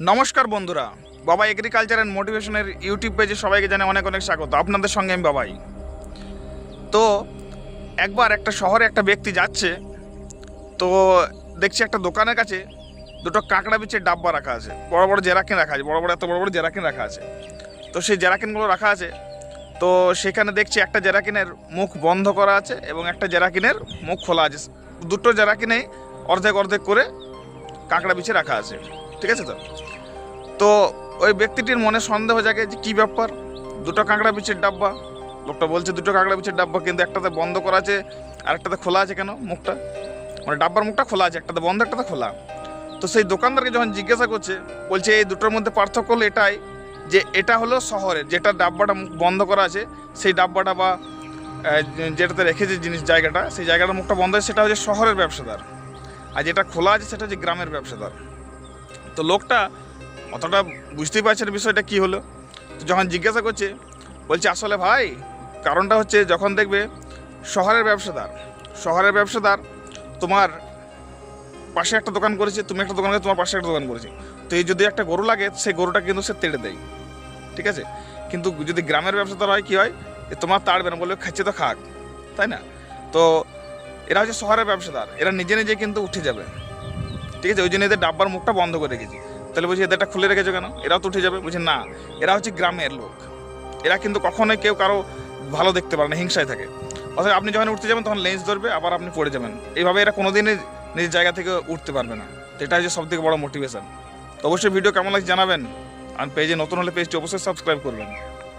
নমস্কার বন্ধুরা, বাবা এগ্রিকালচার অ্যান্ড মোটিভেশনের ইউটিউব পেজে সবাইকে জানে অনেক অনেক স্বাগত। আপনাদের সঙ্গে আমি বাবাই। তো, একবার একটা শহরে একটা ব্যক্তি যাচ্ছে, তো দেখছি একটা দোকানের কাছে দুটো কাঁকড়া বিচের ডাব্বা রাখা আছে। বড় বড় জেরাকিন রাখা আছে, বড় বড় এত বড় বড় জেরাকিন রাখা আছে। তো সেই জেরাকিনগুলো রাখা আছে, তো সেখানে দেখছি একটা জেরাকিনের মুখ বন্ধ করা আছে এবং একটা জেরাকিনের মুখ খোলা আছে। দুটো জেরাকিনেই অর্ধেক অর্ধেক করে কাঁকড়া বিছে রাখা আছে। ঠিক আছে তো? তো ওই ব্যক্তিটির মনে সন্দেহ জাগে যে কী ব্যাপার? দুটো কাঁকড়া বিচের ডাব্বা। লোকটা বলছে দুটো কাঁকড়া বিচের ডাব্বা, কিন্তু একটাতে বন্ধ করা আছে আর একটাতে খোলা আছে কেন মুখটা? মানে ডাব্বার মুখটা খোলা আছে, একটাতে বন্ধ, একটাতে খোলা। তো সেই দোকানদারকে যখন জিজ্ঞাসা করছে, বলছে এই দুটোর মধ্যে পার্থক্য হলো এটাই যে এটা হলো শহরের যেটা ডাব্বাটা বন্ধ করা আছে, সেই ডাব্বাটা বা যেটাতে রেখেছে জিনিস জায়গাটা, সেই জায়গাটার মুখটা বন্ধ সেটা হচ্ছে শহরের ব্যবসাদার। আর যেটা খোলা আছে, সেটা হচ্ছে গ্রামের ব্যবসাদার। তো লোকটা অতটা বুঝতেই পারছে না বিষয়টা কী হলো? তো যখন জিজ্ঞাসা করছে, বলছে, আসলে ভাই, কারণটা হচ্ছে যখন দেখবে শহরের ব্যবসাদার শহরের ব্যবসাদার তোমার পাশে একটা দোকান করেছে, তুমি একটা দোকান তোমার পাশে একটা দোকান করেছে। তো এই যদি একটা গরু লাগে, সেই গরুটা কিন্তু সে তেড়ে দেয়। ঠিক আছে? কিন্তু যদি গ্রামের ব্যবসাদার হয়, কি হয়? তোমার তাড়বে না, বলবে, খাচ্ছে তো খাক। তাই না? তো এরা হচ্ছে শহরের ব্যবসাদার, এরা নিজে নিজে কিন্তু উঠে যাবে। ঠিক আছে? ওই জন্য এদের ডাব্বার মুখটা বন্ধ করে রেখেছি। তাহলে বলছি এদেরটা খুলে রেখেছো কেন? এরাও তো উঠে যাবে। বলছে না, এরা হচ্ছে গ্রামের লোক। এরা কিন্তু কখনোই কেউ কারও ভালো দেখতে পারে না, হিংসায় থাকে। অথবা আপনি যখন উঠতে যাবেন, তখন লেন্স ধরবে, আবার আপনি পড়ে যাবেন। এইভাবে এরা কোনোদিনই নিজের জায়গা থেকে উঠতে পারবে না। তো এটা হচ্ছে সবথেকে বড় মোটিভেশান তো অবশ্যই ভিডিও কেমন লাগছে জানাবেন। আর পেজে নতুন হলে পেজটি অবশ্যই সাবস্ক্রাইব করবেন।